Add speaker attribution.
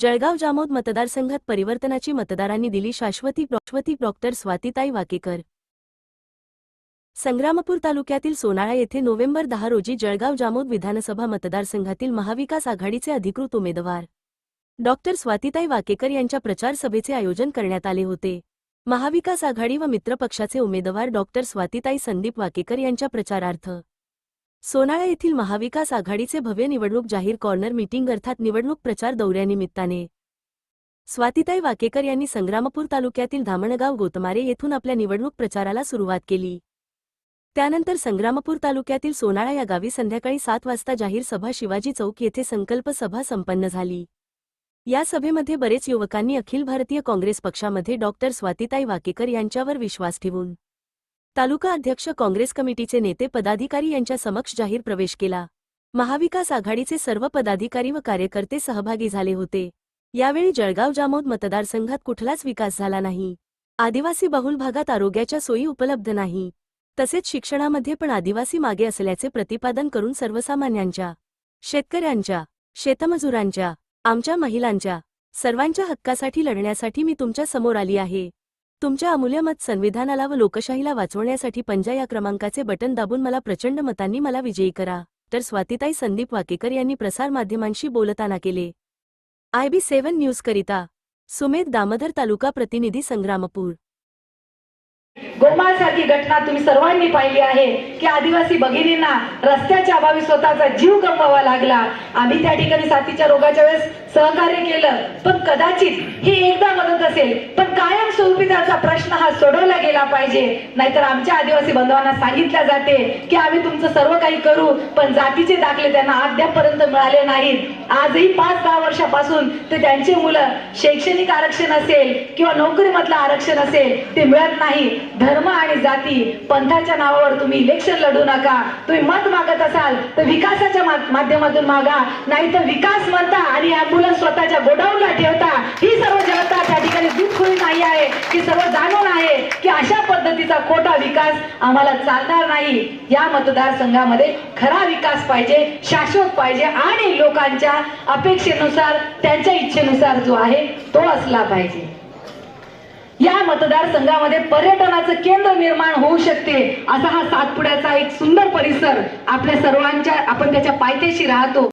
Speaker 1: जळगाव जामोद मतदारसंघात परिवर्तनाची मतदारांनी दिली शाश्वती शाश्वती डॉक्टर स्वातीताई वाकेकर. संग्रामपूर तालुक्यातील सोनाळा येथे नोव्हेंबर दहा रोजी जळगाव जामोद विधानसभा मतदारसंघातील महाविकास आघाडीचे अधिकृत उमेदवार. डॉक्टर स्वातीताई वाकेकर यांच्या प्रचार सभेचे आयोजन करण्यात आले होते. महाविकास आघाडी व मित्रपक्षाचे उमेदवार डॉक्टर स्वातीताई संदीप वाकेकर यांच्या प्रचारार्थ सोनाळा येथील महाविकास आघाडीचे भव्य निवडणूक जाहीर कॉर्नर मीटिंग अर्थात निवडणूक प्रचार दौऱ्यानिमित्ताने. स्वातिताई वाकेकर यांनी संग्रामपूर तालुक्यातील धामणगाव गोतमारे येथून आपल्या निवडणूक प्रचाराला सुरुवात केली. त्यानंतर संग्रामपूर तालुक्यातील सोनाळा या गावी संध्याकाळी सात वाजता जाहीर सभा शिवाजी चौक येथे संकल्प सभा संपन्न झाली. या सभेमध्ये बरेच युवकांनी अखिल भारतीय काँग्रेस पक्षामध्ये डॉक्टर स्वातीताई वाकेकर यांच्यावर विश्वास ठेवून तालुका अध्यक्ष काँग्रेस कमिटीचे नेते पदाधिकारी यांच्या समक्ष जाहीर प्रवेश केला. महाविकास आघाडीचे सर्व पदाधिकारी व कार्यकर्ते सहभागी झाले होते. यावेळी जळगाव जामोद मतदारसंघात कुठलाच विकास झाला नाही. आदिवासी बहुल भागात आरोग्याच्या सोयी उपलब्ध नाही. तसेच शिक्षणामध्ये पण आदिवासी मागे असल्याचे प्रतिपादन करून सर्वसामान्यांच्या शेतकऱ्यांच्या शेतमजुरांच्या आमच्या महिलांच्या सर्वांच्या हक्कासाठी लढण्यासाठी मी तुमच्यासमोर आली आहे. तुमच्या अमूल्य मत संविधानाला व लोकशाहीला वाचवण्यासाठी पंजा या क्रमांकाचे बटन दाबून मला प्रचंड मतांनी मला विजयी करा. तर स्वातीताई संदीप वाकेकर यांनी प्रसारमाध्यमांशी बोलताना केले. आय बी सेव्हन न्यूजकरिता सुमेध दामोदर तालुका प्रतिनिधी संग्रामपूर.
Speaker 2: गोमाळ सारखी घटना तुम्ही सर्वांनी पाहिली आहे की आदिवासी भगिनींना रस्त्याच्या अभावी स्वतःचा जीव गमवावा लागला. आम्ही त्या ठिकाणी साथीच्या रोगाच्या वेळेस सहकार्य केलं पण कदाचित ही एकदा मदत असेल पण कायम स्वरूपी त्याचा प्रश्न हा सोडवला गेला पाहिजे. नाहीतर आमच्या आदिवासी बांधवांना सांगितल्या जाते की आम्ही तुमचं सर्व काही करू पण जातीचे दाखले त्यांना अद्यापर्यंत मिळाले नाहीत. आजही पाच दहा वर्षापासून ते त्यांची मुलं शैक्षणिक आरक्षण असेल किंवा नोकरीमधलं आरक्षण असेल ते मिळत नाही. धर्म आणि जाती पंथाच्या नावावर तुम्ही इलेक्शन लढू नका. तुम्ही मत मागत असाल तर विकासाच्या माध्यमातून मागा. नाही तर विकास म्हणता आणि अँब्युलन्स स्वतःच्या गोडाऊनला ठेवता. ही सर्व जनता त्या ठिकाणी दुधखोरी नाही आहे. की सर्व जाणून आहे की अशा पद्धतीचा खोटा विकास आम्हाला चालणार नाही. या मतदारसंघामध्ये खरा विकास पाहिजे शाश्वत पाहिजे आणि लोकांच्या अपेक्षेनुसार त्यांच्या इच्छेनुसार जो आहे तो असला पाहिजे. या मतदारसंघामध्ये पर्यटनाचं केंद्र निर्माण होऊ शकते असा हा सातपुड्याचा एक सुंदर परिसर आपल्या सर्वांच्या आपण त्याच्या पायथ्याशी राहतो.